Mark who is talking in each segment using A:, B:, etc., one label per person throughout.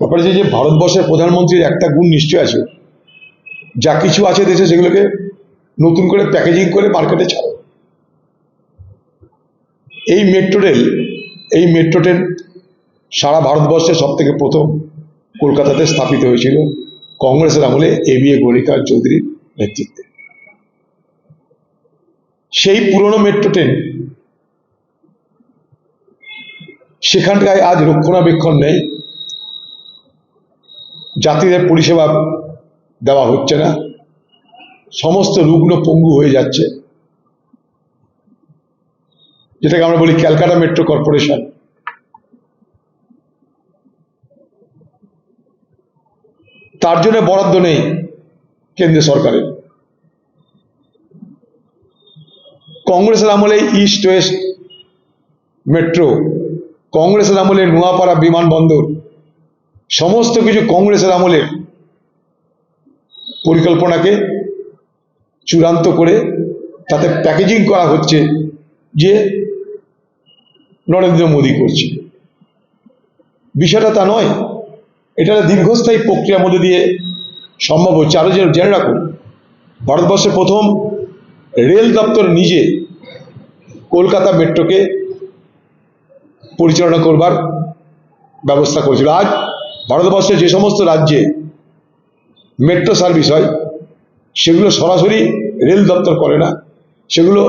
A: ব্যাপারে যে ভারতবর্ষের প্রধানমন্ত্রীর একটা গুণ নিশ্চয় আছে। যা কিছু আছে দেশে সেগুলোকে নতুন করে প্যাকেজিং করে মার্কেটে ছাড়ো। এই মেট্রো রেল, এই মেট্রো ট্রেন সারা ভারতবর্ষে সব থেকে প্রথম কলকাতাতে স্থাপিত হয়েছিল কংগ্রেসের আমলে এ বি এ গরিকার চৌধুরীর নেতৃত্বে। সেই পুরনো মেট্রো ট্রেন সেখানটায় আজ রক্ষণাবেক্ষণ নেই। যাত্রীদের পরিষেবা দেওয়া হচ্ছে না। সমস্ত রুগ্ন পঙ্গু হয়ে যাচ্ছে। যেটাকে আমরা বলি ক্যালকাটা মেট্রো কর্পোরেশন। তার জন্য বরাদ্দ নেই কেন্দ্রীয় সরকারের। কংগ্রেসের আমলে ইস্ট ওয়েস্ট মেট্রো, কংগ্রেসের আমলে নোয়াপাড়া বিমানবন্দর সমস্ত কিছু কংগ্রেসের আমলে পরিকল্পনাকে চূড়ান্ত করে তাতে প্যাকেজিং করা হচ্ছে যে নরেন্দ্র মোদী করছে। বিষয়টা তা নয়, এটা দীর্ঘস্থায়ী প্রক্রিয়ার মধ্যে দিয়ে সম্ভব হচ্ছে। আরও যেন জেনে রাখুন, ভারতবর্ষের প্রথম রেল দপ্তর নিজে কলকাতা মেট্রোকে পরিচালনা করবার ব্যবস্থা করেছিল। আজ ভারতবর্ষের যে সমস্ত রাজ্যে মেট্রো সার্ভিস হয়, সেগুলো সরাসরি রেল দপ্তর করে না। সেগুলো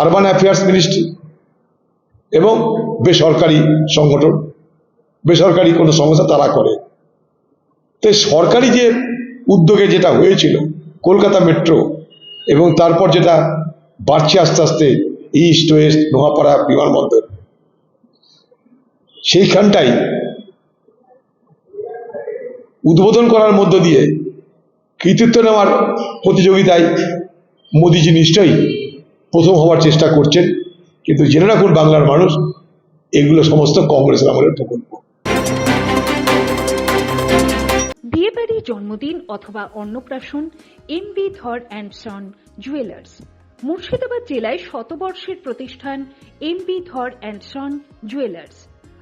A: আরবান অ্যাফেয়ার্স মিনিস্ট্রি এবং বেসরকারি সংগঠন, বেসরকারি কোনো সংস্থা তারা করে। তো সরকারি যে উদ্যোগে যেটা হয়েছিল, কলকাতা মেট্রো এবং তারপর যেটা বাড়ছে আস্তে আস্তে ইস্ট ওয়েস্ট নোয়াপাড়া বিমানবন্দর, সেইখানটাই উদ্বোধন করার মধ্য দিয়ে কৃতিত্ব নেওয়ার প্রতিযোগিতায় মোদিজি নিশ্চয়ই প্রথম হওয়ার চেষ্টা করছেন। কিন্তু জেনে রাখুন, বাংলার মানুষ এগুলো সমস্ত কংগ্রেসের আমলের প্রকল্প।
B: বিয়েবাড়ি জন্মদিন অথবা অন্নপ্রাশন M B Dhar and son jewellers Murshidabad জেলায় শতবর্ষের প্রতিষ্ঠান M B Dhar and son jewellers